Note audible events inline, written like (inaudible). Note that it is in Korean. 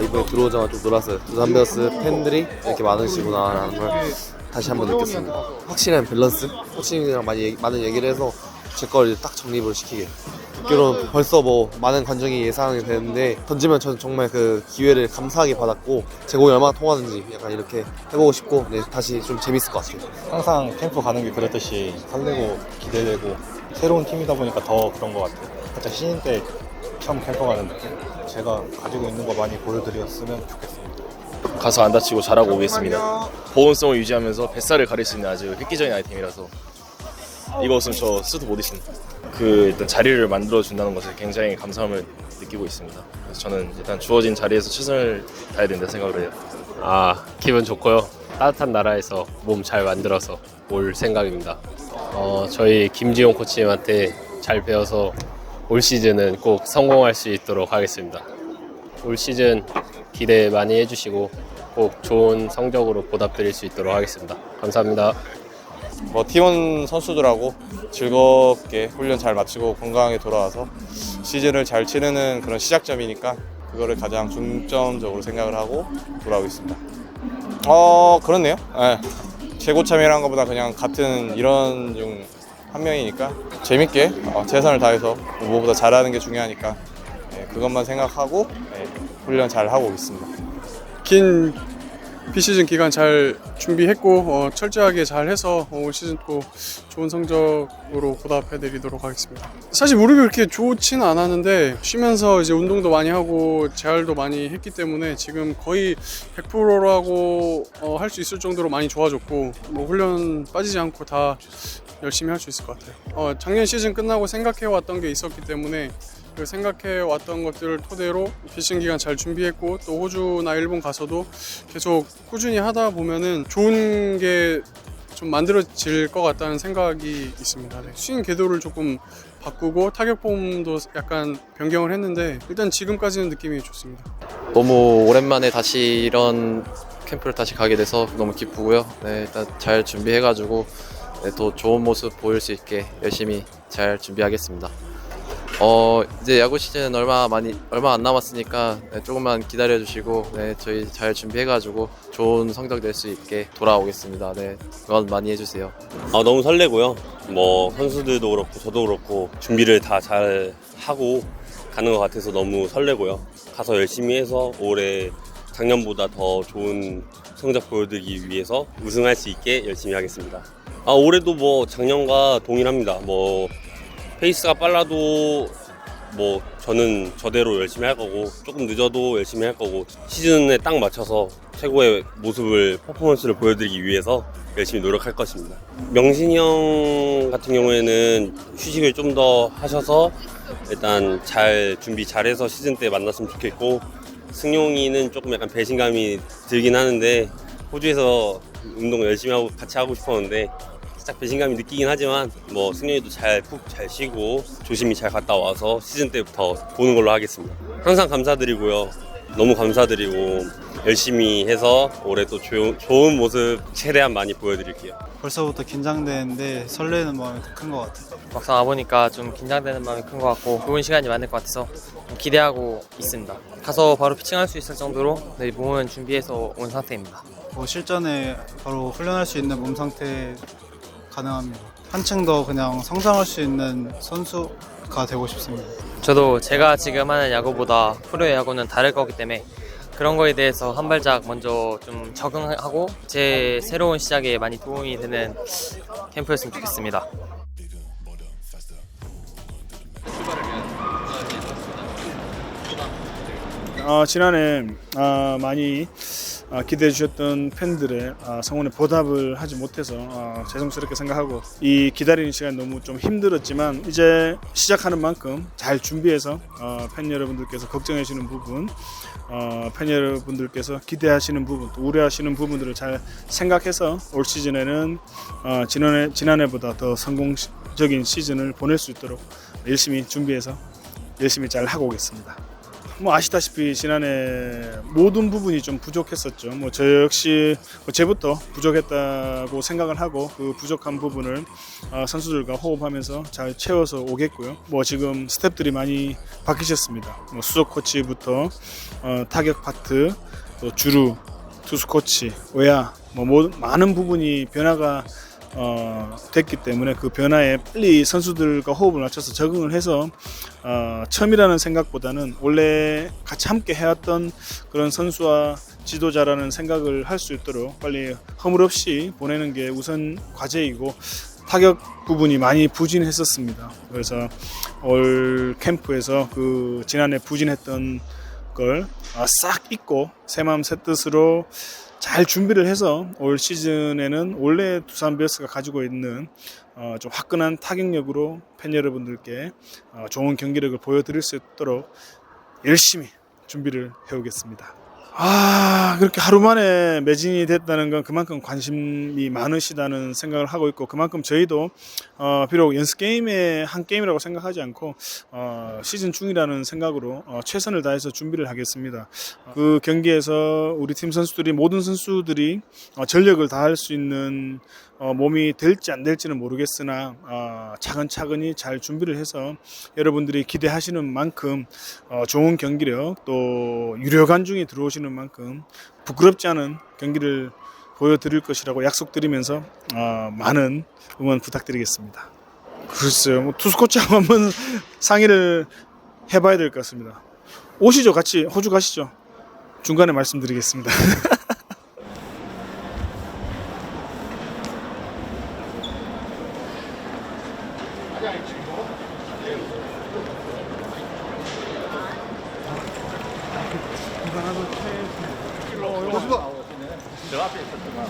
어, 이번에 들어오자마자 좀 놀랐어요. 두산 베어스 팬들이 이렇게 많으시구나라는 걸 다시 한번 느꼈습니다. 확실한 밸런스? 코치님이랑 많이 많은 얘기를 해서 제 걸 딱 정립을 시키게. 듣기로는 벌써 뭐 많은 관중이 예상이 되는데 던지면 저는 정말 그 기회를 감사하게 받았고 제 공이 얼마나 통하는지 약간 이렇게 해보고 싶고 네, 다시 좀 재밌을 것 같아요. 항상 캠프 가는 게 그랬듯이 설레고 기대되고 새로운 팀이다 보니까 더 그런 것 같아요. 살짝 신인 때 처음 캠프 가는 느낌? 제가 가지고 있는 거 많이 보여드렸으면 좋겠습니다. 가서 안 다치고 잘하고 오겠습니다. 보온성을 유지하면서 뱃살을 가릴 수 있는 아주 획기적인 아이템이라서 이거 없으면 저 수도 못 있습니다. 그 일단 자리를 만들어 준다는 것에 굉장히 감사함을 느끼고 있습니다. 그래서 저는 일단 주어진 자리에서 최선을 다해야 된다 생각을 해요. 아 기분 좋고요. 따뜻한 나라에서 몸 잘 만들어서 올 생각입니다. 어, 저희 김지용 코치님한테 잘 배워서 올 시즌은 꼭 성공할 수 있도록 하겠습니다. 올 시즌 기대 많이 해주시고 꼭 좋은 성적으로 보답드릴 수 있도록 하겠습니다. 감사합니다. 뭐 팀원 선수들하고 즐겁게 훈련 잘 마치고 건강하게 돌아와서 시즌을 잘 치르는 그런 시작점이니까 그거를 가장 중점적으로 생각을 하고 돌아오고 있습니다. 어 그렇네요. 예. 최고참이라는 것보다 그냥 같은 일원 중 한 명이니까 재밌게 어, 최선을 다해서 무엇보다 잘하는 게 중요하니까 예, 그것만 생각하고 예, 훈련 잘 하고 있습니다. 긴 비시즌 기간 잘 준비했고 어, 철저하게 잘 해서 어, 올 시즌 또 좋은 성적으로 보답해드리도록 하겠습니다. 사실 무릎이 그렇게 좋지는 않았는데 쉬면서 이제 운동도 많이 하고 재활도 많이 했기 때문에 지금 거의 100%라고 어, 할수 있을 정도로 많이 좋아졌고 뭐 훈련 빠지지 않고 다 열심히 할 수 있을 것 같아요. 어, 작년 시즌 끝나고 생각해 왔던 게 있었기 때문에 그 생각해 왔던 것들을 토대로 비신 기간 잘 준비했고 또 호주나 일본 가서도 계속 꾸준히 하다 보면은 좋은 게 좀 만들어질 것 같다는 생각이 있습니다. 네. 스윙 궤도를 조금 바꾸고 타격 폼도 약간 변경을 했는데 일단 지금까지는 느낌이 좋습니다. 너무 오랜만에 다시 이런 캠프를 다시 가게 돼서 너무 기쁘고요. 네, 일단 잘 준비해가지고 네, 또 좋은 모습 보일 수 있게 열심히 잘 준비하겠습니다. 어 이제 야구 시즌 얼마 많이 얼마 안 남았으니까 네, 조금만 기다려 주시고 네, 저희 잘 준비해 가지고 좋은 성적 낼 수 있게 돌아오겠습니다. 네, 응원 많이 해 주세요. 아, 너무 설레고요. 뭐 선수들도 그렇고 저도 그렇고 준비를 다 잘 하고 가는 것 같아서 너무 설레고요. 가서 열심히 해서 올해 작년보다 더 좋은 성적 보여드리기 위해서 우승할 수 있게 열심히 하겠습니다. 아, 올해도 뭐 작년과 동일합니다. 뭐 페이스가 빨라도 뭐 저는 저대로 열심히 할 거고 조금 늦어도 열심히 할 거고 시즌에 딱 맞춰서 최고의 모습을 퍼포먼스를 보여드리기 위해서 열심히 노력할 것입니다. 명신이 형 같은 경우에는 휴식을 좀 더 하셔서 일단 잘 준비 잘해서 시즌 때 만났으면 좋겠고 승용이는 조금 약간 배신감이 들긴 하는데 호주에서 운동 열심히 하고 같이 하고 싶었는데 살짝 배신감이 느끼긴 하지만 뭐 승용이도 잘 푹 잘 쉬고 조심히 잘 갔다 와서 시즌 때부터 보는 걸로 하겠습니다. 항상 감사드리고요. 너무 감사드리고 열심히 해서 올해 또 조, 좋은 모습 최대한 많이 보여드릴게요. 벌써부터 긴장되는데 설레는 마음이 더 큰 것 같아요. 막상 와보니까 좀 긴장되는 마음이 큰 것 같고 좋은 시간이 많을 것 같아서 좀 기대하고 있습니다. 가서 바로 피칭할 수 있을 정도로 네, 몸은 준비해서 온 상태입니다. 뭐 실전에 바로 훈련할 수 있는 몸 상태 가능합니다. 한층 더 그냥 성장할 수 있는 선수가 되고 싶습니다. 저도 제가 지금 하는 야구보다 프로의 야구는 다를 거기 때문에 그런 거에 대해서 한 발짝 먼저 좀 적응하고 제 새로운 시작에 많이 도움이 되는 캠프였으면 좋겠습니다. 어, 지난해 어, 많이 어, 기대해 주셨던 팬들의 어, 성원에 보답을 하지 못해서 어, 죄송스럽게 생각하고 이 기다리는 시간 너무 좀 힘들었지만 이제 시작하는 만큼 잘 준비해서 어, 팬 여러분들께서 걱정해 주시는 부분 어, 팬 여러분들께서 기대하시는 부분 또 우려하시는 부분들을 잘 생각해서 올 시즌에는 어, 지난해, 지난해보다 더 성공적인 시즌을 보낼 수 있도록 열심히 준비해서 열심히 잘 하고 오겠습니다. 뭐 아시다시피 지난해 모든 부분이 좀 부족했었죠. 뭐 저 역시 뭐 제부터 부족했다고 생각을 하고 그 부족한 부분을 어, 선수들과 호흡하면서 잘 채워서 오겠고요. 뭐 지금 스텝들이 많이 바뀌셨습니다. 뭐 수석 코치부터 어, 타격 파트, 또 주루, 투수 코치, 외야 뭐 모든 많은 부분이 변화가 어, 됐기 때문에 그 변화에 빨리 선수들과 호흡을 맞춰서 적응을 해서 어, 처음이라는 생각보다는 원래 같이 함께 해왔던 그런 선수와 지도자라는 생각을 할 수 있도록 빨리 허물 없이 보내는 게 우선 과제이고 타격 부분이 많이 부진했었습니다. 그래서 올 캠프에서 그 지난해 부진했던 걸 싹 잊고 새 마음 새 뜻으로 잘 준비를 해서 올 시즌에는 원래 두산 베어스가 가지고 있는 어, 좀 화끈한 타격력으로 팬 여러분들께 어, 좋은 경기력을 보여드릴 수 있도록 열심히 준비를 해오겠습니다. 아 그렇게 하루 만에 매진이 됐다는 건 그만큼 관심이 많으시다는 생각을 하고 있고 그만큼 저희도 어, 비록 연습 게임의 한 게임이라고 생각하지 않고 어, 시즌 중이라는 생각으로 어, 최선을 다해서 준비를 하겠습니다. 그 경기에서 우리 팀 선수들이 모든 선수들이 어, 전력을 다할 수 있는 어, 몸이 될지 안 될지는 모르겠으나 어, 차근차근히 잘 준비를 해서 여러분들이 기대하시는 만큼 어, 좋은 경기력 또 유료관중이 들어오시는 만큼 부끄럽지 않은 경기를 보여드릴 것이라고 약속드리면서 어, 많은 응원 부탁드리겠습니다. 글쎄요, 뭐 투수 코치하고 (laughs) 한번 상의를 해봐야 될 것 같습니다. 오시죠, 같이 호주 가시죠. 중간에 말씀드리겠습니다. (laughs) 저 앞에 있었구만.